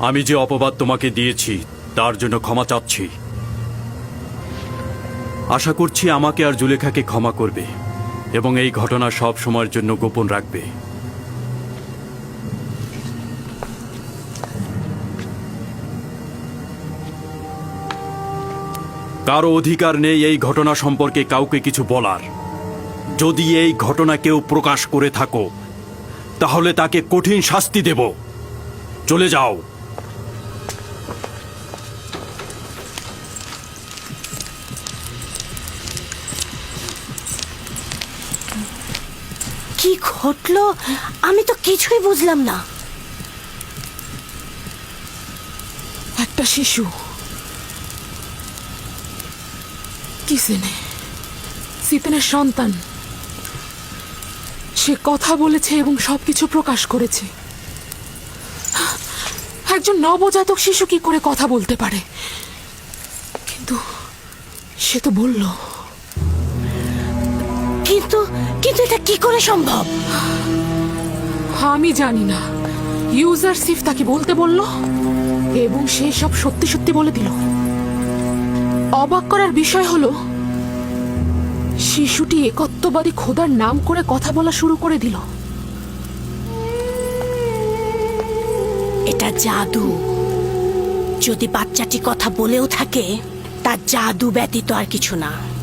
আমি যে অপবাদ তোমাকে দিয়েছি, তার জন্য ক্ষমা চাচ্ছি। আশা করছি আমাকে আর জুলেখাকে ক্ষমা করবে এবং এই ঘটনা সব সময়ের জন্য গোপন রাখবে। কারও অধিকার নেই এই ঘটনা সম্পর্কে কাউকে কিছু বলার। যদি এই ঘটনা কেউ প্রকাশ করে থাকো, তাহলে তাকে কঠিন শাস্তি দেব। চলে যাও। কি ঘটলো? আমি তো কিছুই বুঝলাম না। একটা শিশু। কিসেনে সিতেনের সন্তান। সে কথা বলেছে এবং সবকিছু প্রকাশ করেছে। একজন নবজাতক শিশু কি করে কথা বলতে পারে? কিন্তু সে তো বলল। কিন্তু কিন্তু এটা কি করে সম্ভব? আমি জানি না। ইউজার সিফ তাকে বলতে বলল এবং সে সব সত্যি সত্যি বলে দিল। অবাক করার বিষয় হলো শিশুটি একত্ববাদী খোদার নাম করে কথা বলা শুরু করে দিল। এটা জাদু। যদি বাচ্চাটি কথা বলেও থাকে তার জাদু ব্যতীত আর কিছু না।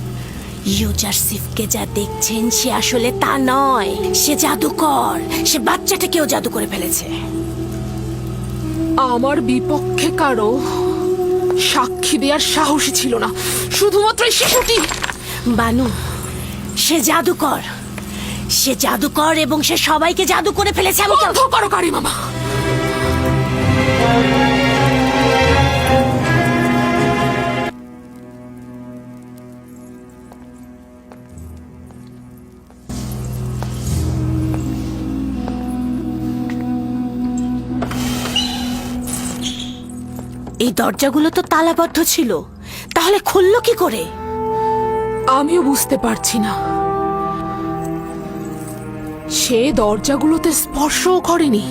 ইউজার সিফকে যা দেখছেন সে আসলে তা নয়। সে জাদুকর। সে বাচ্চাটাকেও জাদু করে ফেলেছে। আমার বিপক্ষে কারও সাক্ষী দেওয়ার সাহসী ছিল না। শুধুমাত্র এই শিশুটি। বানু সে জাদুকর। সে জাদুকর এবং সে সবাইকে জাদু করে ফেলেছে আমি করো কারি মামা এই দরজাগুলো তো তালাবদ্ধ ছিল। তাহলে খুললো কি করে? আমিও বুঝতে পারছি না। সে দরজাগুলোতে স্পর্শও করেনি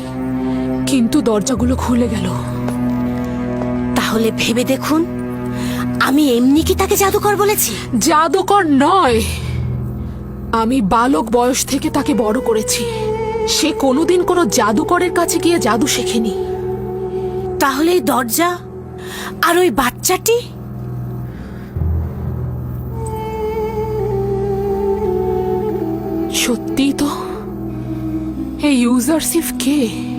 কিন্তু দরজাগুলো খুলে গেল। তাহলে ভেবে দেখুন আমি এমনি কি তাকে জাদুকর বলেছি? জাদুকর নয়। আমি বালক বয়স থেকে তাকে বড় করেছি। সে কোনোদিন কোনো জাদুকরের কাছে গিয়ে জাদু শেখেনি। তাহলে এই দরজা আর ওই বাচ্চাটি? সত্যি তো? এই ইউজারসিফ কে?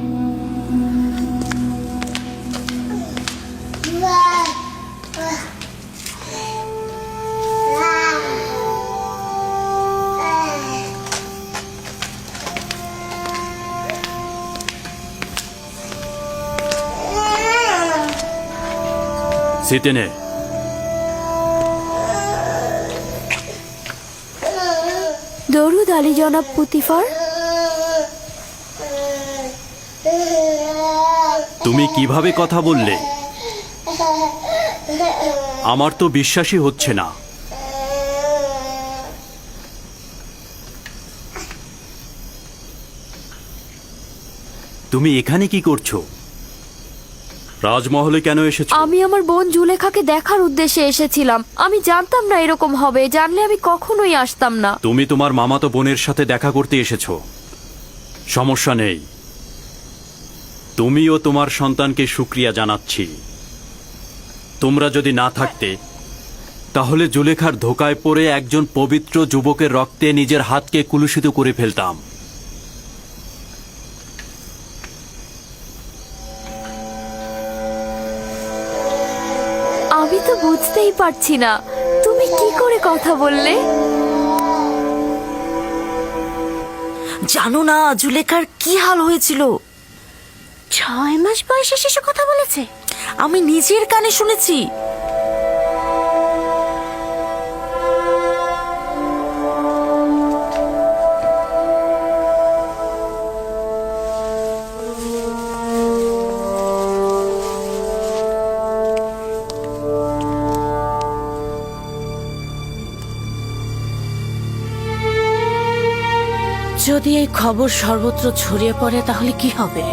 দরুদ আলী জনাব পুতিফার? তুমি কীভাবে কথা বললে? আমার তো বিশ্বাসই হচ্ছে না। তুমি এখানে কি করছ? রাজমহলে কেন এসেছ? আমি আমার বোন জুলেখাকে দেখার উদ্দেশ্যে এসেছিলাম। আমি জানতাম না এরকম হবে জানলে আমি কখনোই আসতাম না। তুমি তোমার মামাতো বোনের সাথে দেখা করতে এসেছ। সমস্যা নেই। তুমি ও তোমার সন্তানকে সুক্রিয়া জানাচ্ছি। তোমরা যদি না থাকতে তাহলে জুলেখার ধোকায় পড়ে একজন পবিত্র যুবকের রক্তে নিজের হাতকে কুলুষিত করে ফেলতাম। আমি তো বুঝতেই পারছি না। তুমি কি করে কথা বললে? জানো না জুলেখার কি হাল হয়েছিল? ছয় মাস বয়সে শিশু কথা বলেছে। আমি নিজের কানে শুনেছি। যদি এই খবর সর্বত্র ছড়িয়ে পড়ে তাহলে কি হবে?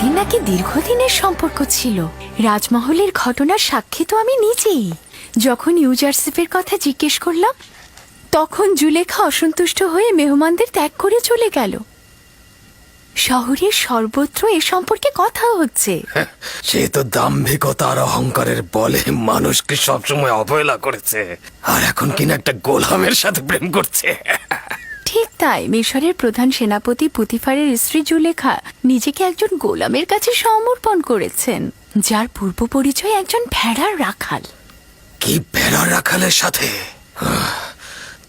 কি দীর্ঘদিনের সম্পর্ক ছিল। রাজমহলের ঘটনার সাক্ষী তো আমি নিজেই। যখন ইউজারসিফের কথা জিজ্ঞেস করলাম, তখন জুলেখা অসন্তুষ্ট হয়ে মেহমানদের ত্যাগ করে চলে গেল। শহরের সর্বত্র এ সম্পর্কে কথা হচ্ছে। সে তো দাম্ভিকতা আর অহংকারের বলে মানুষকে সবসময় অবহেলা করেছে। আর এখন কিনা একটা গোলামের সাথে প্রেম করছে। ঠিক তাই মিশরের প্রধান সেনাপতি পুতিফারের স্ত্রী জুলেখা নিজেকে একজন গোলামের কাছে সমর্পণ করেছেন যার পূর্ব পরিচয় একজন ভেড়ার রাখাল। কি ভেড়ার রাখালের সাথে?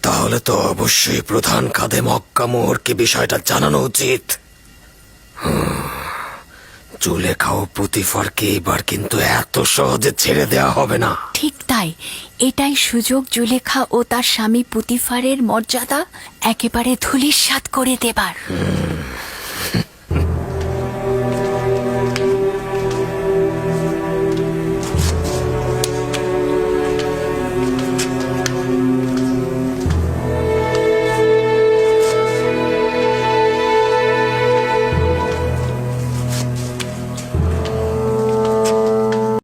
তাহলে তো অবশ্যই প্রধান কাদে মক্কা মোহরকে বিষয়টা জানানো উচিত। জুলেখা ও পুতিফারকে এবার কিন্তু এত সহজে ছেড়ে দেওয়া হবে না। ঠিক তাই এটাই সুযোগ জুলেখা ও তার স্বামী পুতিফারের মর্যাদা একেবারে ধুলিস্বাত করে দেবার।